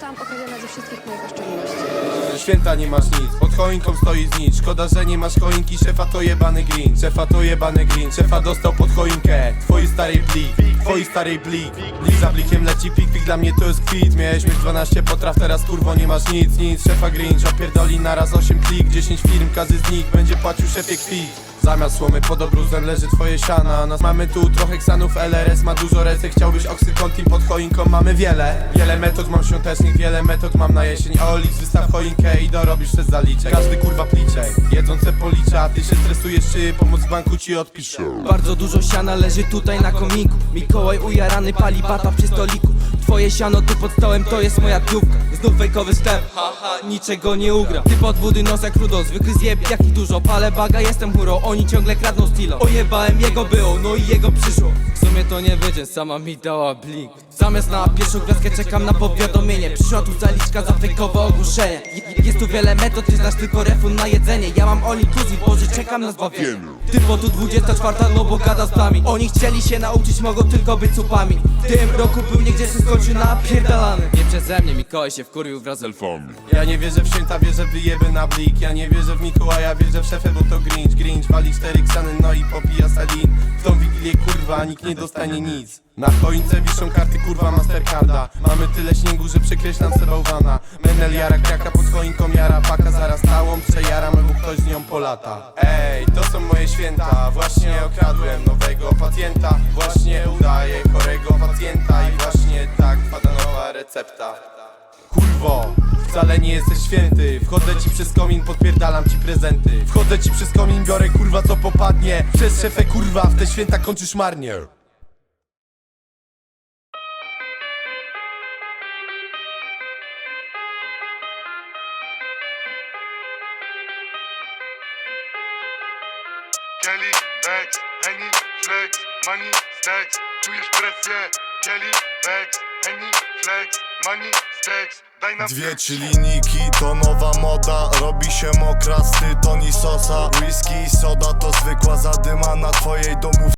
zostałam okradziona ze wszystkich moich oszczędności. Święta nie masz nic, pod choinką stoi znicz Szkoda, że nie masz choinki, szefa to jebany green Szefa to jebany green, szefa dostał pod choinkę. Twojej starej blik, twojej starej blik. Blik za blikiem leci pik, pik dla mnie to jest kwit. Miałeś mieć 12 potraw, teraz kurwo nie masz nic, nic. Szefa green, opierdoli naraz 8 klik. 10 firm, każdy z nich będzie płacił szefie kwit Zamiast słomy pod obruzem leży twoje siana. Nas mamy tu trochę ksanów, LRS ma dużo resek Chciałbyś oksykontin pod choinką, mamy wiele. Wiele metod mam świątecznych, wiele metod mam na jesień. Olic, wystaw choinkę i dorobisz te zaliczek. Każdy kurwa pliczek, jedzące policza Ty się stresujesz, czy pomoc banku ci odpisze. Bardzo dużo siana leży tutaj na komiku Mikołaj ujarany pali bata przy stoliku. Twoje siano tu pod stołem to jest moja piłka Znów fejkowy wstęp, haha, niczego nie ugra. Ty pod wody nos jak rudo, zwykły zjeb jak i dużo. Palę baga, jestem hurą, oni ciągle kradną stilo. Ojebałem jego było, no i jego przyszło. W sumie to nie wiedzieć, sama mi dała blik. Zamiast na pierwszą gwiazdkę czekam na powiadomienie. Przyszła tu zaliczka za fejkowe ogłoszenie Je- Jest tu wiele metod, ty znasz tylko refund na jedzenie. Ja mam all inclusive, Boże czekam na zbawienie. Typo tu 24, no bo gada z nami. Oni chcieli się nauczyć, mogą tylko być supami W tym roku był niegdzie się skończył napierdalany. Nie przeze mnie, Mikołaj się wkurwił wraz z elfami Ja nie wierzę w święta, wierzę w wyjeby na blik. Ja nie wierzę w Mikołaja, wierzę w szefę, bo to Grinch. Grinch wali cztery ksany, no i popija salin. W tą wigilię kurwa, nikt nie dostanie nic. Na choince wiszą karty kurwa Mastercarda. Mamy tyle śniegu, że przekreślam se bałwana. Menel jara kraka pod choinką jara Paka. Zaraz całą przejaram, bo ktoś z nią polata. Ej, to są moje święta. Właśnie okradłem nowego pacjenta. Właśnie udaję chorego pacjenta I właśnie tak pada nowa recepta Kurwo, wcale nie jesteś święty. Wchodzę ci przez komin, podpierdalam ci prezenty. Wchodzę ci przez komin, biorę kurwa co popadnie. Przez szefę kurwa, w te święta kończysz marnie. Kelly, Bex, Henny, Flex, Money, Stacks Czujesz presję? Kelly, Bex, Dwie trzy linijki to nowa moda. Robi się mokra, Tony Sosa Whisky i soda to zwykła zadyma na twojej domów